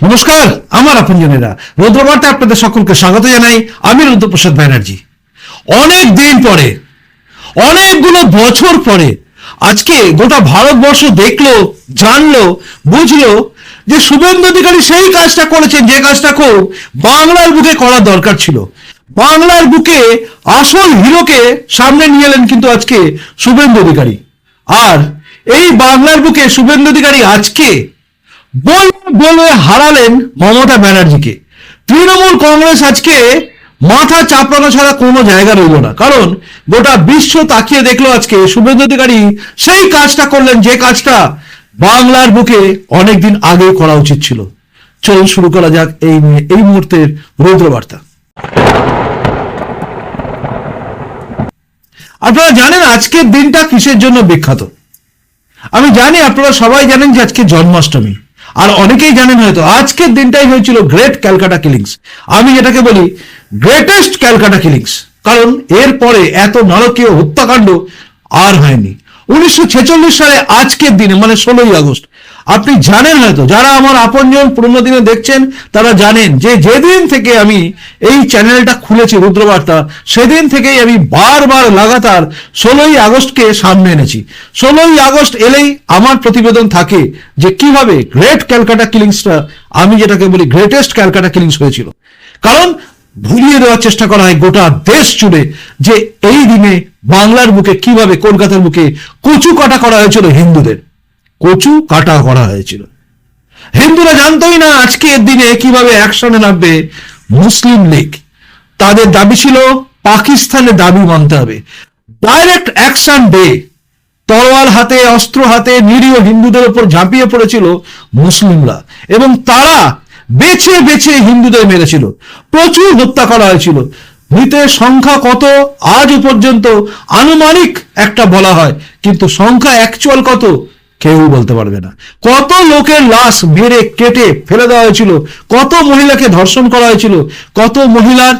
নমস্কার, আমার আপনজনেরা। রুদ্রবার্তা আপনাদের সকলকে স্বাগত জানাই। আমি রুদ্রপ্রসাদ ব্যানার্জি। অনেক দিন পরে, অনেকগুলো বছর পরে, আজকে গোটা ভারতবর্ষ দেখল, জানলো, বুঝলো যে শুভেন্দু অধিকারী সেই কাজটা করেছেন, যে কাজটা খুব বাংলার বুকে করা দরকার ছিল। বাংলার বুকে আসল হিরোকে সামনে নিয়ে এলেন কিন্তু আজকে শুভেন্দু অধিকারী। আর এই বাংলার বুকে শুভেন্দু অধিকারী আজকে বলবে বলবে হারালেন মমতা ব্যানার্জিকে। তৃণমূল কংগ্রেস আজকে মাথা চাপড়ানো ছাড়া কোনো জায়গা রইল না। কারণ গোটা বিশ্ব তাকিয়ে দেখল আজকে শুভেন্দু অধিকারী সেই কাজটা করলেন, যে কাজটা বাংলার বুকে অনেকদিন আগে করা উচিত ছিল। চলুন শুরু করা যাক এই নিয়ে, এই মুহূর্তের রৌদ্রবার্তা। আপনারা জানেন আজকের দিনটা কিসের জন্য বিখ্যাত? আমি জানি আপনারা সবাই জানেন যে আজকে জন্মাষ্টমী। আর অনেকেই জানেন হয়তো, আজকের দিনটাই হয়েছিল গ্রেট ক্যালকাটা কিলিংস আমি যেটাকে বলি গ্রেটেস্ট ক্যালকাটা কিলিংস কারণ এর পরে এত নারকীয় হত্যাকাণ্ড আর হয়নি। উনিশশো ছেচল্লিশ সালে আজকের দিনে মানে ষোলোই আগস্ট আপনি জানেন হয়তো, যারা আমার আপনজন, পুরোনো দিনে দেখছেন, তারা জানেন যে যেদিন থেকে আমি এই চ্যানেলটা খুলেছি, রুদ্রবার্তা, সেদিন থেকেই আমি বারবার লাগাতার ষোলোই আগস্টকে সামনে এনেছি। ষোলোই আগস্ট এলেই আমার প্রতিবেদন থাকে যে কীভাবে গ্রেট ক্যালকাটা কিলিংসটা আমি যেটাকে বলি গ্রেটেস্ট ক্যালকাটা কিলিংস হয়েছিল। কারণ ভুলিয়ে দেওয়ার চেষ্টা করা হয় গোটা দেশ জুড়ে যে এই দিনে বাংলার বুকে কীভাবে, কলকাতার বুকে কচু কাটা করা হয়েছিল হিন্দুদের। কচু কাটা করা হয়েছিল। হিন্দুরা জানতোই না আজকের দিনে কীভাবে অ্যাকশনে নামবে মুসলিম লীগ। তাদের দাবি ছিল, পাকিস্তানের দাবি মানতে হবে। ডাইরেক্ট অ্যাকশন ডে তরোয়াল হাতে, অস্ত্র হাতে নিরীহ হিন্দুদের উপর ঝাঁপিয়ে পড়েছিল মুসলিমরা এবং তারা বেছে বেছে হিন্দুদের মেরেছিল। প্রচুর হত্যা করা হয়েছিল। মৃতের সংখ্যা কত, আজ পর্যন্ত আনুমানিক একটা বলা হয়, কিন্তু সংখ্যা অ্যাকচুয়াল কত কেউ বলতে পারবে না। কত লোকের লাশ মেরে কেটে ফেলে দেওয়া হয়েছিল, কত মহিলাকে ধর্ষণ করা হয়েছিল, কত মহিলার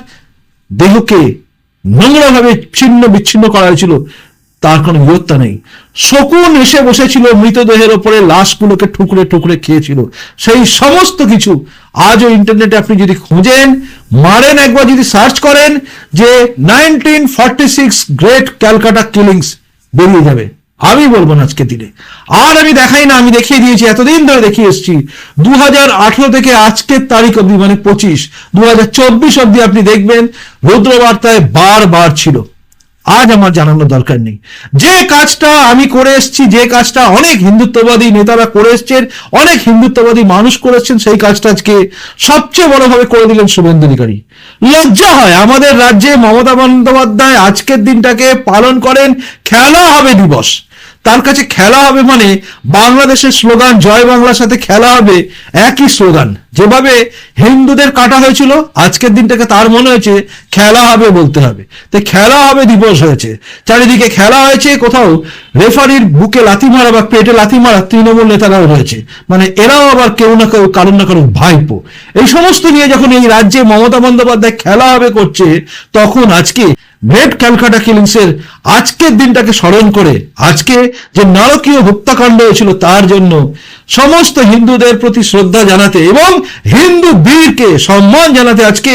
দেহকে নোংরাভাবে ছিন্ন বিচ্ছিন্ন করা হয়েছিল, তার কোনো বিরত্তা নেই। শকুন এসে বসেছিল মৃতদেহের ওপরে, লাশগুলোকে ঠুকরে ঠুকরে খেয়েছিল। সেই সমস্ত কিছু আজও ইন্টারনেটে আপনি যদি খোঁজেন, মারেন একবার যদি সার্চ করেন, যে nineteen forty six great Calcutta killings বেরিয়ে যাবে। আমি বলব না আজকে দিনে। আর আমি দেখাই না, আমি দেখিয়ে দিয়েছি, এতদিন ধরে দেখিয়ে এসেছি। দু হাজার আঠেরো থেকে আজকের তারিখ অব্দি মানে পঁচিশ দু অবধি আপনি দেখবেন, রুদ্রবার্তায় বারবার ছিল। আজ আমার জানানোর দরকার নেই। যে কাজটা আমি করে এসেছি, যে কাজটা অনেক হিন্দুত্ববাদী নেতারা করে এসছেন, অনেক হিন্দুত্ববাদী মানুষ করেছেন সেই কাজটা আজকে সবচেয়ে বড়ভাবে করে দিলেন শুভেন্দু অধিকারী। লজ্জা হয়, আমাদের রাজ্যে মমতা বন্দ্যোপাধ্যায় আজকের দিনটাকে পালন করেন, খেলা হবে দিবস। তার কাছে খেলা হবে মানে বাংলাদেশের স্লোগান, জয় বাংলার সাথে খেলা হবে, একই স্লোগান। যেভাবে হিন্দুদের কাটা হয়েছিল, আজকের দিনটাকে তার মনে হয়েছে, খেলা হবে বলতে হবে। তাই খেলা হবে দিবস হয়েছে। চারিদিকে খেলা হয়েছে, কোথাও রেফারির বুকে লাথি মারা বা পেটে লাথি মারা তৃণমূল নেতারাও রয়েছে। মানে এরাও আবার কেউ না কেউ কারণ না কারণ ভাইপো। এই সমস্ত নিয়ে যখন এই রাজ্যে মমতা বন্দ্যোপাধ্যায় খেলা হবে করছে, তখন আজকে গ্রেট ক্যালকাটা কিলিংসের আজকের দিনটাকে স্মরণ করে, আজকে যে নারকীয় হত্যাকাণ্ড হয়েছিল তার জন্য সমস্ত হিন্দুদের প্রতি শ্রদ্ধা জানাতে এবং হিন্দু বীরকে সম্মান জানাতে আজকে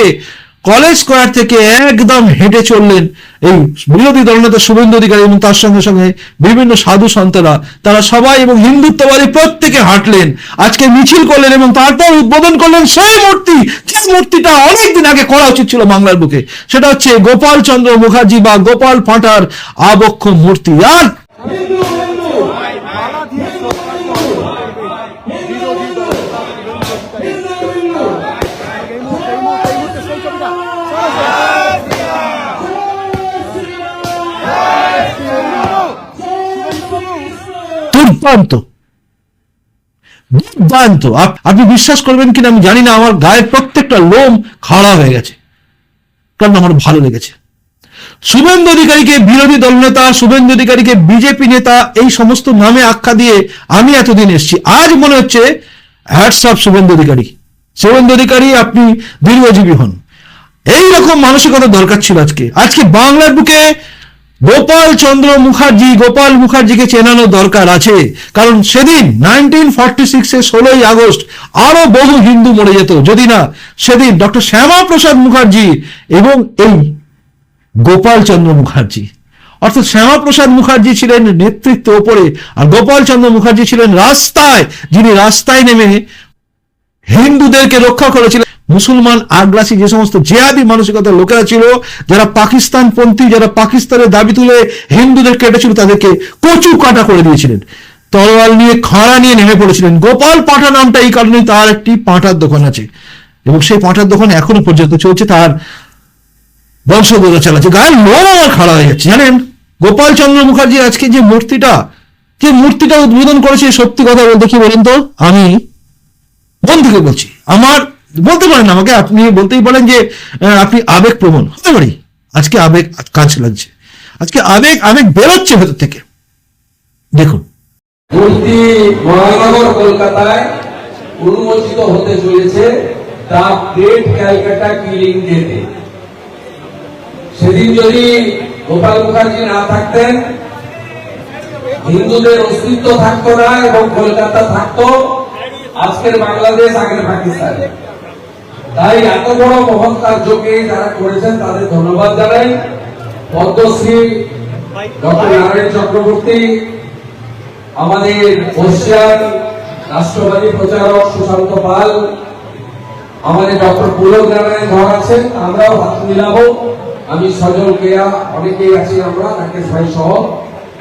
কলেজ স্কোয়ার থেকে একদম হেঁটে চললেন এই বিরোধী দলনেতা শুভেন্দু অধিকারী এবং তার সঙ্গে সঙ্গে বিভিন্ন সাধু সন্তরা। তারা সবাই এবং হিন্দুত্ববাদী প্রত্যেকে হাঁটলেন। আজকে মিছিল করলেন এবং তারপর উদ্বোধন করলেন সেই মূর্তি। যে মূর্তিটা অনেকদিন আগে করা উচিত ছিল বাংলার বুকে। সেটা হচ্ছে গোপাল চন্দ্র মুখার্জি বা গোপাল ফাঁটার আবক্ষ মূর্তি। আর দুর্দান্ত দুর্দান্ত আপনি বিশ্বাস করবেন কিনা আমি জানি না, আমার গায়ের প্রত্যেকটা লোম খাড়া হয়ে গেছে। কারণ আমার ভালো লেগেছে। শুভেন্দু অধিকারীকে বিরোধী দলনেতা শুভেন্দু অধিকারীকে বিজেপি নেতা, এই সমস্ত নামে আখ্যা দিয়ে আমি এতদিন এসেছি। আজ মনে হচ্ছে হ্যাটসঅ্যাপ শুভেন্দু অধিকারী। শুভেন্দু অধিকারী, আপনি দীর্ঘজীবী হন। এই রকম মানসিকতা দরকার ছিল আজকে। আজকে বাংলার বুকে গোপাল চন্দ্র মুখার্জি, গোপাল মুখার্জিকে চেনানো দরকার আছে। কারণ সেদিন নাইনটিন ফর্টি সিক্সে ষোলোই আগস্ট আরও বহু হিন্দু মরে যেত। যদি না, সেদিন ডক্টর শ্যামা প্রসাদ মুখার্জি এবং এই গোপাল চন্দ্র মুখার্জি। অর্থাৎ শ্যামাপ্রসাদ মুখার্জি ছিলেন নেতৃত্ব ওপরে আর গোপাল চন্দ্র মুখার্জি ছিলেন রাস্তায়। যিনি রাস্তায় নেমে হিন্দুদেরকে রক্ষা করেছিলেন। মুসলমান আগ্রাসী যে সমস্ত জেহাদি মানসিকতার লোকেরা ছিল, যারা পাকিস্তান পন্থী যারা পাকিস্তানের দাবি তুলে হিন্দুদের কেটেছিল, তাদেরকে কচু কাটা করে দিয়েছিলেন। তরোয়াল নিয়ে খাড়া নিয়ে নেমে পড়েছিলেন। গোপাল পাঠা নামটা এই কারণেই তার একটি পাঁঠার দোকান আছে। এবং সেই পাঁঠার দোকান এখনও পর্যন্ত চলছে, তার বংশধর চালাচ্ছে। গায়ের লোম আমার খাড়া হয়ে যাচ্ছে, জানেন? গোপাল চন্দ্র মুখার্জি আজকে যে মূর্তিটা যে মূর্তিটা উদ্বোধন করেছে, সত্যি কথা বলতে কি বলেন তো? আমি মন থেকে বলছি, আমার বলতে পারেন আমাকে, আপনি বলতেই পারেন যে আপনি আবেগ প্রবণ, হতে পারি। আজকে আবেগ কাজ লাগছে। আজকে আবেগ আবেগ বেরোচ্ছে ভেতর থেকে। দেখুন। মহানগর কলকাতায় উন্মোচিত হতে চলেছে গ্রেট ক্যালকাটা কিলিং ডেতে। সেদিন যদি গোপাল মুখার্জি না থাকতেন, হিন্দুদের অস্তিত্ব থাকতো না এবং কলকাতা থাকতো, আজকের বাংলাদেশ আগের পাকিস্তান। তাই এত বড় মহৎ কার্যকে যারা করেছেন, তাদের ধন্যবাদ জানাই। পদ্মশ্রী ডক্টর নারায়ণ চক্রবর্তী, আমাদের বর্ষিয়ান রাষ্ট্রবাদী প্রচারক সুশান্ত পাল, আমাদের ডক্টর পুলক নারায়ণ ধর আছেন, আমরাও হাত মিলাবো। আমি সজল কেয়া, অনেকেই আছি আমরা, রাকেশ ভাই সহ।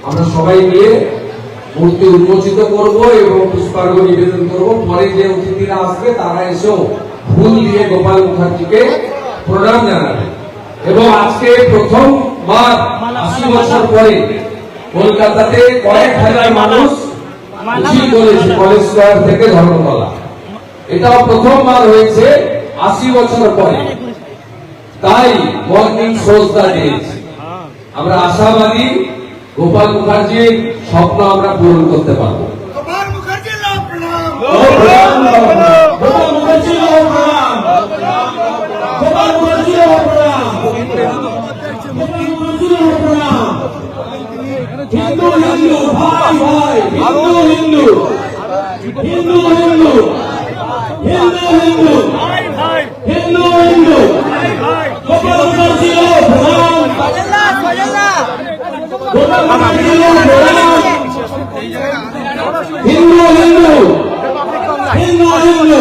আমরা সবাই মিলে মূর্তি উন্মোচিত করব এবং পুষ্পার্ঘ নিবেদন করব। পরে যে অতিথিরা আসবে, তারা এসেও ফুল দিয়ে গোপাল মুখার্জিকে প্রণাম জানাবে। এবং আজকে প্রথমবার আশি বছর পরে কলকাতাতে কয়েক হাজার মানুষ মিছিল করেছে কলেজ স্কোয়ার থেকে ধর্মতলা। এটাও প্রথমবার হয়েছে আশি বছর পরে। তাই মর্নিং শোজ দা ডেজ আমরা আশাবাদী গোপাল মুখার্জির স্বপ্ন আমরা পূরণ করতে পারব গোপাল মুখার্জি লাভ প্রণাম গোপাল মুখার্জি প্রণাম গোপাল মুখার্জি প্রণাম গোপাল মুখার্জি প্রণাম হিন্দু হিন্দু ভাই ভাই হিন্দু হিন্দু হিন্দু হিন্দু হিন্দু হিন্দু হিন্দু হিন্দু গোপাল মুখার্জি প্রণাম গোপাল প্রণাম হিন্দু হিন্দু হিন্দু হিন্দু হিন্দু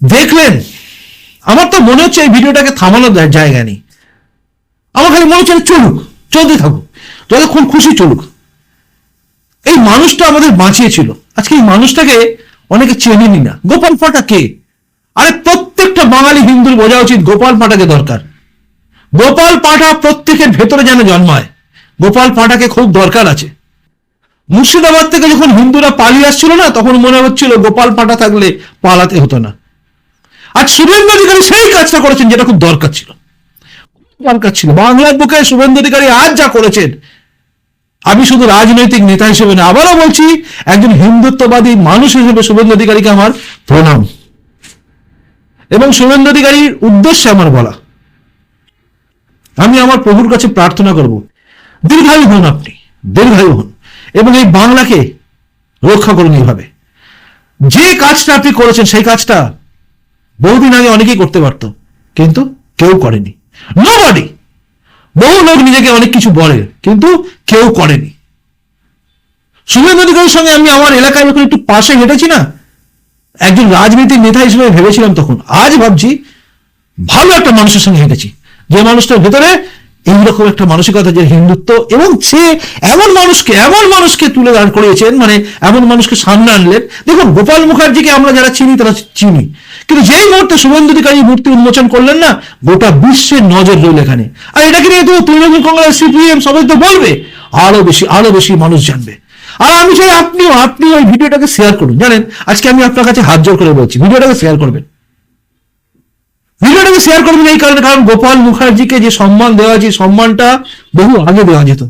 দেখলেন আমার তো মনে হচ্ছে এই ভিডিওটাকে থামানোর জায়গা নেই। আমার খালি মনে হচ্ছে চলুক চলতে থাকুক, যতক্ষণ খুশি চলুক। এই মানুষটা আমাদের বাঁচিয়েছিল। আজকে এই মানুষটাকে অনেকে চেনেনি না। গোপাল পাটা কে? আরে প্রত্যেকটা বাঙালি হিন্দুর বোঝা উচিত গোপাল পাটাকে দরকার। গোপাল পাটা প্রত্যেকের ভেতরে যেন জন্মায়। গোপাল পাটাকে খুব দরকার আছে। মুর্শিদাবাদ থেকে যখন হিন্দুরা পালিয়ে আসছিল না, তখন মনে হচ্ছিল গোপাল পাটা থাকলে পালাতে হতো না। আজ শুভেন্দু অধিকারী সেই কাজটা করেছেন যেটা খুব দরকার ছিল। দরকার ছিল। বাংলার বুকে শুভেন্দু অধিকারী আজ যা করেছেন, আমি শুধু রাজনৈতিক নেতা হিসেবে না, আবারও বলছি, একজন হিন্দুত্ববাদী মানুষ হিসেবে শুভেন্দু অধিকারীকে আমার প্রণাম। এবং শুভেন্দু অধিকারীর উদ্দেশ্যে আমার বলা, আমি আমার প্রভুর কাছে প্রার্থনা করব, দীর্ঘায়ু হন আপনি, দীর্ঘায়ু হন, এবং এই বাংলাকে রক্ষা করুন এইভাবে। যে কাজটা আপনি করেছেন, সেই কাজটা বহুদিন আগে অনেকেই করতে পারত, কিন্তু কেউ করেনি। নোবডি বহু লোক নিজেকে অনেক কিছু বলে, কিন্তু কেউ করেনি। শুভেন্দু অধিকারীর সঙ্গে আমি আমার এলাকায় যখন একটু পাশে হেঁটেছি না? একজন রাজনীতির নেতা হিসেবে ভেবেছিলাম তখন। আজ ভাবছি, ভালো একটা মানুষের সঙ্গে হেঁটেছি। যে মানুষটার ভেতরে এইরকম একটা মানসিকতা যে হিন্দুত্ব এবং সে এমন মানুষকে এমন মানুষকে তুলে দাঁড় করিয়েছেন মানে এমন মানুষকে সামনে আনলেন। দেখুন, গোপাল মুখার্জিকে আমরা যারা চিনি, তারা চিনি। কিন্তু যেই মুহূর্তে শুভেন্দু অধিকারী মূর্তি উন্মোচন করলেন না, গোটা বিশ্বের নজর রইল এখানে। আর এটাকে নিয়ে তো তৃণমূল কংগ্রেস, সিপিএম, সবাই তো বলবে? আরও বেশি আরও বেশি মানুষ জানবে। আর আমি চাই আপনিও আপনি ওই ভিডিওটাকে শেয়ার করুন, জানেন? আজকে আমি আপনার কাছে হাত জোর করে বলছি, ভিডিওটাকে শেয়ার করবেন। ভিডিওটাকে শেয়ার করবেন এই কারণে, কারণ গোপাল মুখার্জিকে যে সম্মান দেওয়া যে সম্মানটা বহু আগে দেওয়া যেত।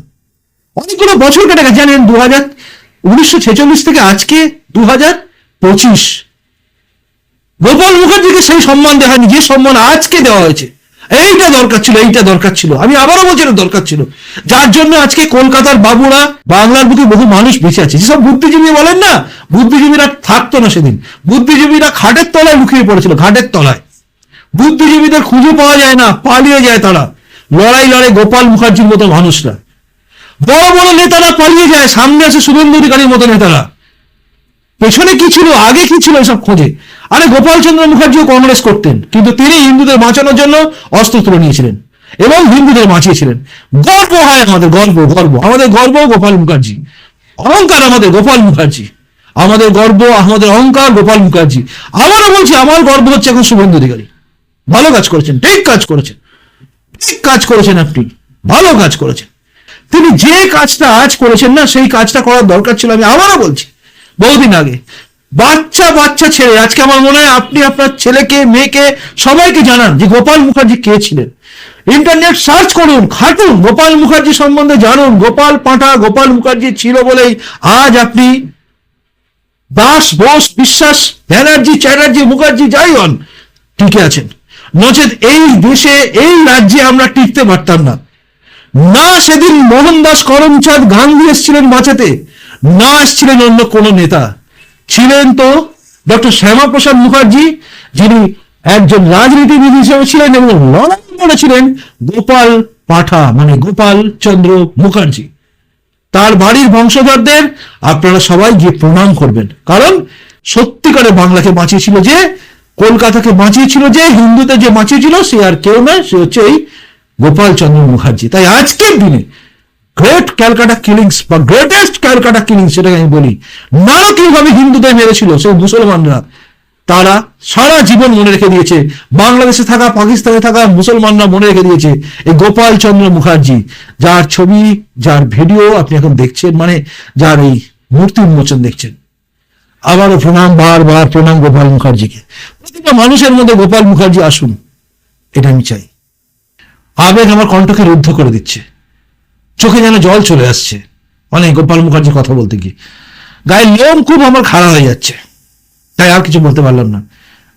অনেকগুলো বছর কেটে গেছে, জানেন দু হাজার উনিশশো ছেচল্লিশ থেকে আজকে দু হাজার পঁচিশ। গোপাল মুখার্জিকে সেই সম্মান দেওয়া হয়নি, যে সম্মান আজকে দেওয়া হয়েছে। এইটা দরকার ছিল, এইটা দরকার ছিল। আমি আবারও বলছি, এটা দরকার ছিল। যার জন্য আজকে কলকাতার বাবুরা, বাংলার বুকে বহু মানুষ বেঁচে আছে। যেসব বুদ্ধিজীবী বলেন না, বুদ্ধিজীবীরা থাকতো না সেদিন। বুদ্ধিজীবীরা খাটের তলায় লুকিয়ে পড়েছিল ঘাটের তলায়। বুদ্ধিজীবীদের খুঁজে পাওয়া যায় না, পালিয়ে যায় তারা। লড়াই লড়ে গোপাল মুখার্জির মতো মানুষরা। বড় বড় নেতারা পালিয়ে যায়, সামনে আছে শুভেন্দু অধিকারীর মতো নেতারা। পেছনে কি ছিল, আগে কি ছিল এসব খোঁজে? আরে গোপালচন্দ্র মুখার্জিও কংগ্রেস করতেন, কিন্তু তিনি হিন্দুদের বাঁচানোর জন্য অস্ত্র তুলে নিয়েছিলেন এবং হিন্দুদের বাঁচিয়েছিলেন। গর্ব হয় আমাদের, গর্ব গর্ব। আমাদের গর্ব গোপাল মুখার্জি। অহংকার আমাদের গোপাল মুখার্জি। আমাদের গর্ব, আমাদের অহংকার গোপাল মুখার্জি। আবারও বলছি, আমার গর্ব হচ্ছে এখন শুভেন্দু অধিকারী। ভালো কাজ করেছেন, ঠিক কাজ করেছেন, ঠিক কাজ করেছেন আপনি, ভালো কাজ করেছেন। তিনি যে কাজটা আজ করেছেন না, সেই কাজটা করার দরকার ছিল, আমি আবারও বলছি, বহুদিন আগে, বাচ্চা বাচ্চা ছেলে, আজকে আমার মনে হয় আপনি আপনার ছেলেকে, মেয়েকে, সবাইকে জানান যে গোপাল মুখার্জি কে ছিলেন। ইন্টারনেট সার্চ করুন, খাটুন, গোপাল মুখার্জি সম্বন্ধে জানুন, গোপাল পাঁঠা গোপাল মুখার্জি ছিল বলেই আজ আপনি দাস, বোস, বিশ্বাস, ব্যানার্জি, চ্যাটার্জি, মুখার্জি, যাই হন, টিকে আছেন। নচেত এই দেশে, এই রাজ্যে আমরা টিকতে পারতাম না। না সেদিন মোহনদাস করমচাঁদ গান্ধী এসেছিলেন বাঁচাতে, না এসেছিলেন অন্য কোন নেতা। ছিলেন তো ডক্টর শ্যামাপ্রসাদ মুখার্জি, যিনি একজন রাজনীতিবিদ হিসেবে ছিলেন এবং লড়াই করেছিলেন গোপাল পাঠা মানে গোপাল চন্দ্র মুখার্জি। তার বাড়ির বংশধরদের আপনারা সবাই গিয়ে প্রণাম করবেন। কারণ সত্যিকারে বাংলাকে বাঁচিয়েছিল যে কলকাতাকে বাঁচিয়েছিল যে, হিন্দুতে যে বাঁচিয়েছিল, সে আর কেউ নয়, সে হচ্ছে এই গোপাল চন্দ্র মুখার্জি। তাই আজকের দিনে গ্রেট ক্যালকাটা কিলিংস বা গ্রেটেস্ট ক্যালকাটা কিলিংস সেটাকে আমি বলি নারকীয়ভাবে হিন্দুদের মেরেছিল, সেই মুসলমানরা, তারা সারা জীবন মনে রেখে দিয়েছে, বাংলাদেশে থাকা, পাকিস্তানে থাকা মুসলমানরা মনে রেখে দিয়েছে, এই গোপাল চন্দ্র মুখার্জি, যার ছবি, যার ভিডিও আপনি এখন দেখছেন মানে যার এই মূর্তি উন্মোচন দেখছেন। আবারও প্রণাম, বারবার প্রণাম গোপাল মুখার্জিকে। প্রতিটা মানুষের মধ্যে গোপাল মুখার্জি আসুন, এটা আমি চাই। আবেগ আমার কণ্ঠকে রুদ্ধ করে দিচ্ছে। চোখে যেন জল চলে আসছে। মানে গোপাল মুখার্জি কথা বলতে গিয়ে। গায়ের লোম খুব আমার খারাপ হয়ে যাচ্ছে। তাই আর কিছু বলতে পারলাম না।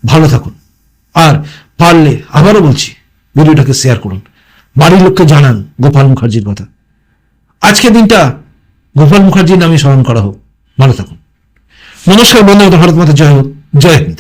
ভালো থাকুন। আর পারলে আবারও বলছি, ভিডিওটাকে শেয়ার করুন। বাড়ির লোককে জানান গোপাল মুখার্জির কথা। আজকের দিনটা গোপাল মুখার্জির নামে স্মরণ করা হোক। ভালো থাকুন। নমস্কার বন্ধু ভারত মাতা জয় জয় হিন্দ।